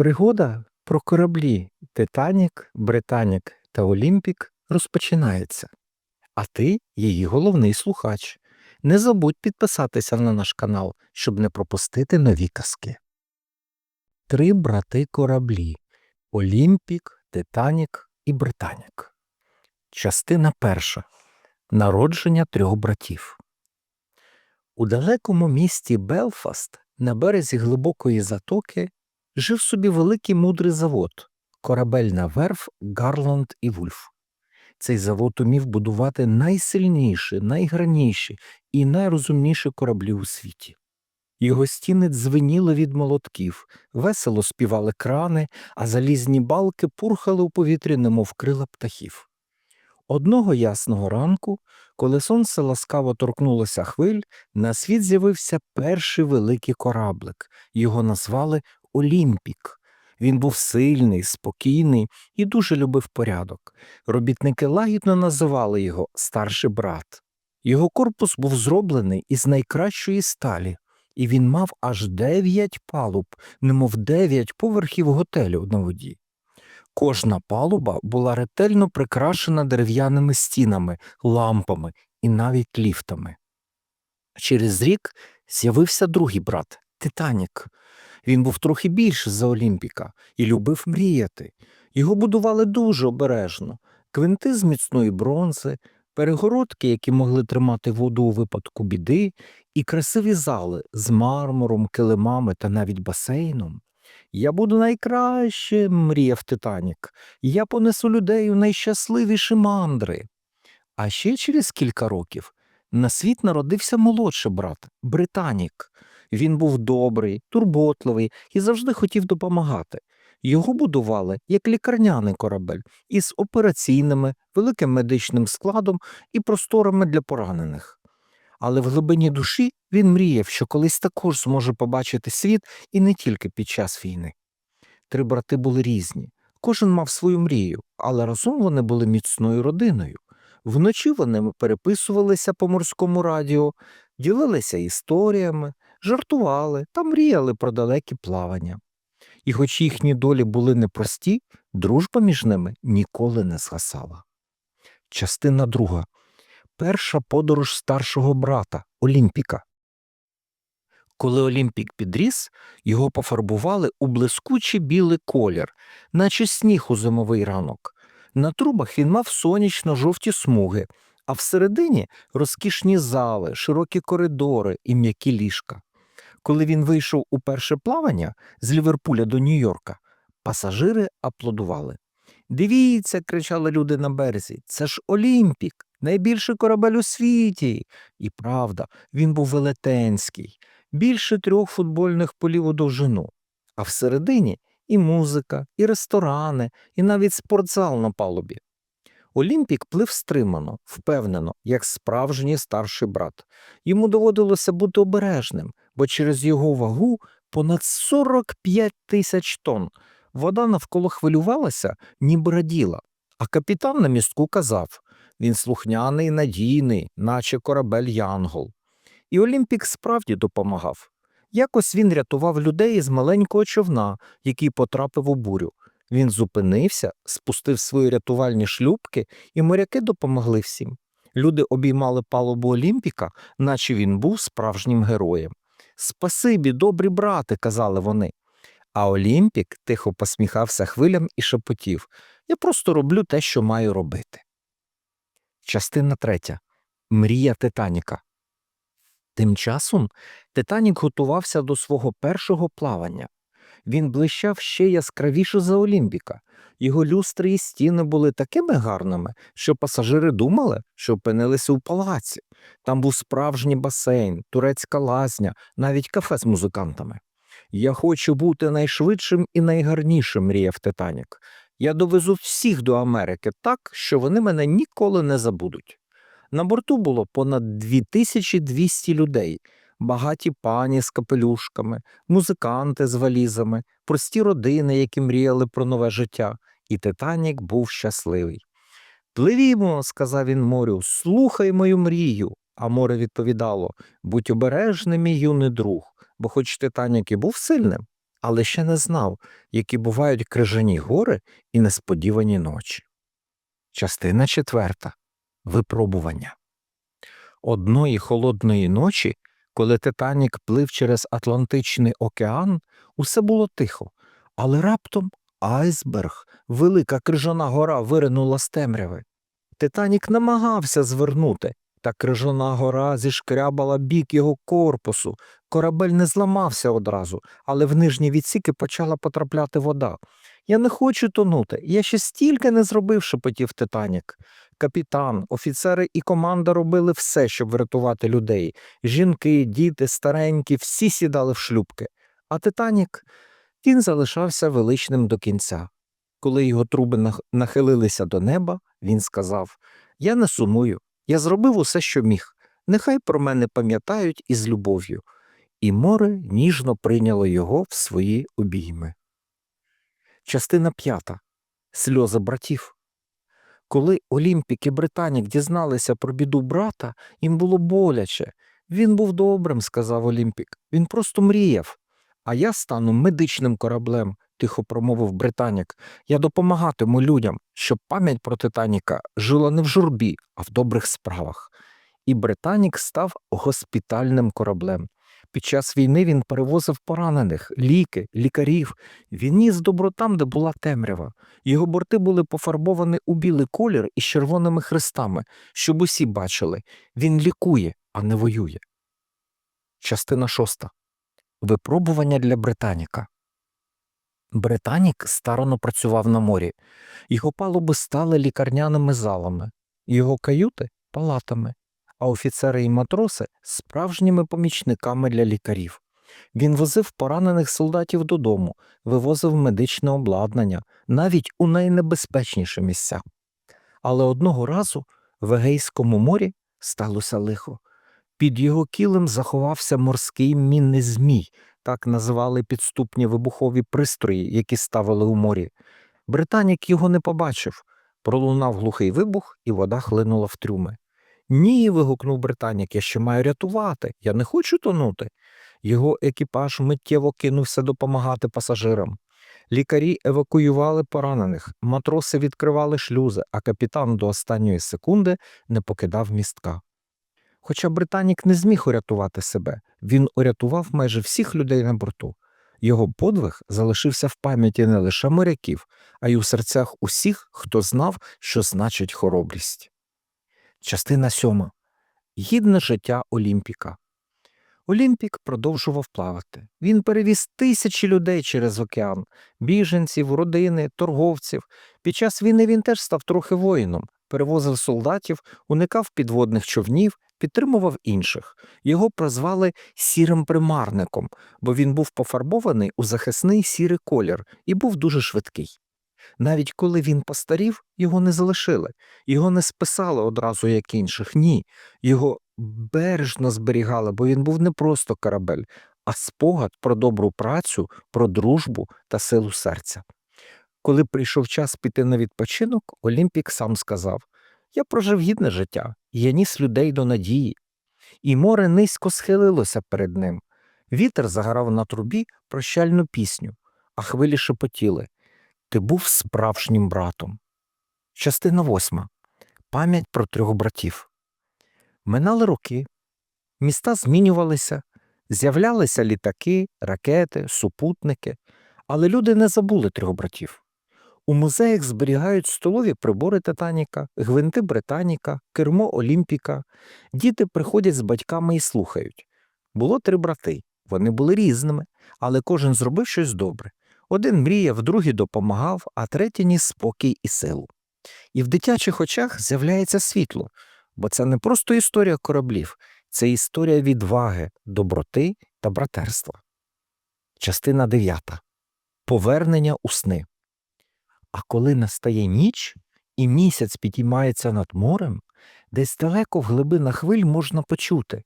Пригода про кораблі Титанік, Британік та Олімпік розпочинається. А ти її головний слухач. Не забудь підписатися на наш канал, щоб не пропустити нові казки. Три брати кораблі Олімпік, Титанік і Британік. Частина перша. Народження трьох братів. У далекому місті Белфаст на березі глибокої затоки жив собі великий мудрий завод корабельна верф Гарланд і Вульф. Цей завод умів будувати найсильніші, найграніші і найрозумніші кораблі у світі. Його стіни дзвеніли від молотків, весело співали крани, а залізні балки пурхали у повітрі, немов крила птахів. Одного ясного ранку, коли сонце ласкаво торкнулося хвиль, на світ з'явився перший великий кораблик. Його назвали Олімпік. Він був сильний, спокійний і дуже любив порядок. Робітники лагідно називали його старший брат. Його корпус був зроблений із найкращої сталі, і він мав аж дев'ять палуб, немов дев'ять поверхів готелю на воді. Кожна палуба була ретельно прикрашена дерев'яними стінами, лампами і навіть ліфтами. Через рік з'явився другий брат Титанік. Він був трохи більше за Олімпіка і любив мріяти. Його будували дуже обережно квинти з міцної бронзи, перегородки, які могли тримати воду у випадку біди, і красиві зали з мармуром, килимами та навіть басейном. Я буду найкраще, мріяв Титанік. Я понесу людей у найщасливіші мандри. А ще через кілька років на світ народився молодший брат Британік. Він був добрий, турботливий і завжди хотів допомагати. Його будували як лікарняний корабель із операційними, великим медичним складом і просторами для поранених. Але в глибині душі він мріяв, що колись також зможе побачити світ і не тільки під час війни. Три брати були різні, кожен мав свою мрію, але разом вони були міцною родиною. Вночі вони переписувалися по морському радіо, ділилися історіями, жартували та мріяли про далекі плавання. І хоч їхні долі були непрості, дружба між ними ніколи не згасала. Частина друга. Перша подорож старшого брата Олімпіка. Коли Олімпік підріс, його пофарбували у блискучий білий колір, наче сніг у зимовий ранок. На трубах він мав сонячно-жовті смуги, а всередині розкішні зали, широкі коридори і м'які ліжка. Коли він вийшов у перше плавання з Ліверпуля до Нью-Йорка, пасажири аплодували. Дивіться, кричали люди на березі, це ж Олімпік, найбільший корабель у світі. І правда, він був велетенський, більше трьох футбольних полів у довжину. А всередині і музика, і ресторани, і навіть спортзал на палубі. Олімпік плив стримано, впевнено, як справжній старший брат. Йому доводилося бути обережним, бо через його вагу понад 45 тисяч тонн. Вода навколо хвилювалася, ніби раділа. А капітан на містку казав він слухняний, надійний, наче корабель Янгол. І Олімпік справді допомагав. Якось він рятував людей із маленького човна, який потрапив у бурю. Він зупинився, спустив свої рятувальні шлюбки, і моряки допомогли всім. Люди обіймали палубу Олімпіка, наче він був справжнім героєм. Спасибі, добрі брати, казали вони. А Олімпік тихо посміхався хвилям і шепотів Я просто роблю те, що маю робити. Частина третя. Мрія Титаніка. Тим часом Титанік готувався до свого першого плавання. Він блищав ще яскравіше за Олімпіка. Його люстри і стіни були такими гарними, що пасажири думали, що опинилися у палаці. Там був справжній басейн, турецька лазня, навіть кафе з музикантами. Я хочу бути найшвидшим і найгарнішим, мріяв Титанік. Я довезу всіх до Америки так, що вони мене ніколи не забудуть. На борту було понад 2200 людей, багаті пані з капелюшками, музиканти з валізами, прості родини, які мріяли про нове життя, і Титанік був щасливий. Пливімо, сказав він морю, слухай мою мрію. А море відповідало будь обережним, мій юний друг, бо хоч Титанік і був сильним, але ще не знав, які бувають крижані гори і несподівані ночі. Частина четверта. Випробування. Одної холодної ночі, коли Титанік плив через Атлантичний океан, усе було тихо, але раптом айсберг, велика крижана гора, виринула з темряви. Титанік намагався звернути, та крижана гора зішкрябала бік його корпусу. Корабель не зламався одразу, але в нижні відсіки почала потрапляти вода. Я не хочу тонути, я ще стільки не зробив, шепотів Титанік. Капітан, офіцери і команда робили все, щоб врятувати людей. Жінки, діти, старенькі, всі сідали в шлюбки. А Титанік він залишався величним до кінця. Коли його труби нахилилися до неба, він сказав Я не сумую, я зробив усе, що міг. Нехай про мене пам'ятають із любов'ю. І море ніжно прийняло його в свої обійми. Частина п'ята. Сльози братів. Коли Олімпік і Британік дізналися про біду брата, їм було боляче. Він був добрим, сказав Олімпік. Він просто мріяв. А я стану медичним кораблем, тихо промовив Британік. Я допомагатиму людям, щоб пам'ять про Титаніка жила не в журбі, а в добрих справах. І Британік став госпітальним кораблем. Під час війни він перевозив поранених, ліки, лікарів. Він ніс добро там, де була темрява. Його борти були пофарбовані у білий колір із червоними хрестами, щоб усі бачили він лікує, а не воює. Частина шоста. Випробування для Британіка. Британік старано працював на морі. Його палуби стали лікарняними залами, його каюти палатами, а офіцери і матроси справжніми помічниками для лікарів. Він возив поранених солдатів додому, вивозив медичне обладнання, навіть у найнебезпечніші місця. Але одного разу в Егейському морі сталося лихо. Під його кілем заховався морський мінний змій, так називали підступні вибухові пристрої, які ставили у морі. Британік його не побачив. Пролунав глухий вибух, і вода хлинула в трюми. Ні. вигукнув Британік, я ще маю рятувати. Я не хочу тонути. Його екіпаж миттєво кинувся допомагати пасажирам. Лікарі евакуювали поранених, матроси відкривали шлюзи, а капітан до останньої секунди не покидав містка. Хоча Британік не зміг урятувати себе, він урятував майже всіх людей на борту. Його подвиг залишився в пам'яті не лише моряків, а й у серцях усіх, хто знав, що значить хоробрість. Частина сьома. Гідне життя Олімпіка. Олімпік продовжував плавати. Він перевіз тисячі людей через океан, біженців, родини, торговців. Під час війни він теж став трохи воїном, перевозив солдатів, уникав підводних човнів, підтримував інших. Його прозвали сірим примарником, бо він був пофарбований у захисний сірий колір і був дуже швидкий. Навіть коли він постарів, його не залишили, його не списали одразу, як інших. Ні, його бережно зберігали, бо він був не просто корабель, а спогад про добру працю, про дружбу та силу серця. Коли прийшов час піти на відпочинок, Олімпік сам сказав Я прожив гідне життя, я ніс людей до надії. І море низько схилилося перед ним. Вітер заграв на трубі прощальну пісню, а хвилі шепотіли Ти був справжнім братом. Частина восьма. Пам'ять про трьох братів. Минали роки, міста змінювалися, з'являлися літаки, ракети, супутники, але люди не забули трьох братів. У музеях зберігають столові прибори Титаніка, гвинти Британіка, кермо Олімпіка. Діти приходять з батьками і слухають. Було три брати. Вони були різними, але кожен зробив щось добре. Один мріяв, другий допомагав, а третій ніс спокій і силу. І в дитячих очах з'являється світло, бо це не просто історія кораблів, це історія відваги, доброти та братерства. Частина 9. Повернення у сни. А коли настає ніч і місяць підіймається над морем, десь далеко в глибинах хвиль можна почути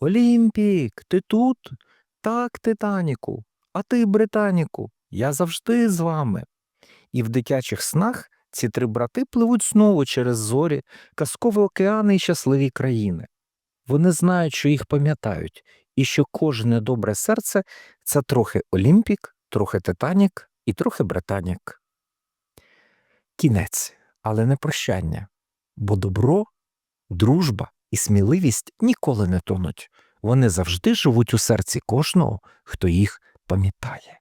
Олімпік, ти тут? Так, Титаніку, а ти, Британіку, я завжди з вами. І в дитячих снах ці три брати пливуть знову через зорі, казкові океани і щасливі країни. Вони знають, що їх пам'ятають, і що кожне добре серце це трохи Олімпік, трохи Титанік і трохи Британік. Кінець, але не прощання. Бо добро, дружба і сміливість ніколи не тонуть. Вони завжди живуть у серці кожного, хто їх пам'ятає.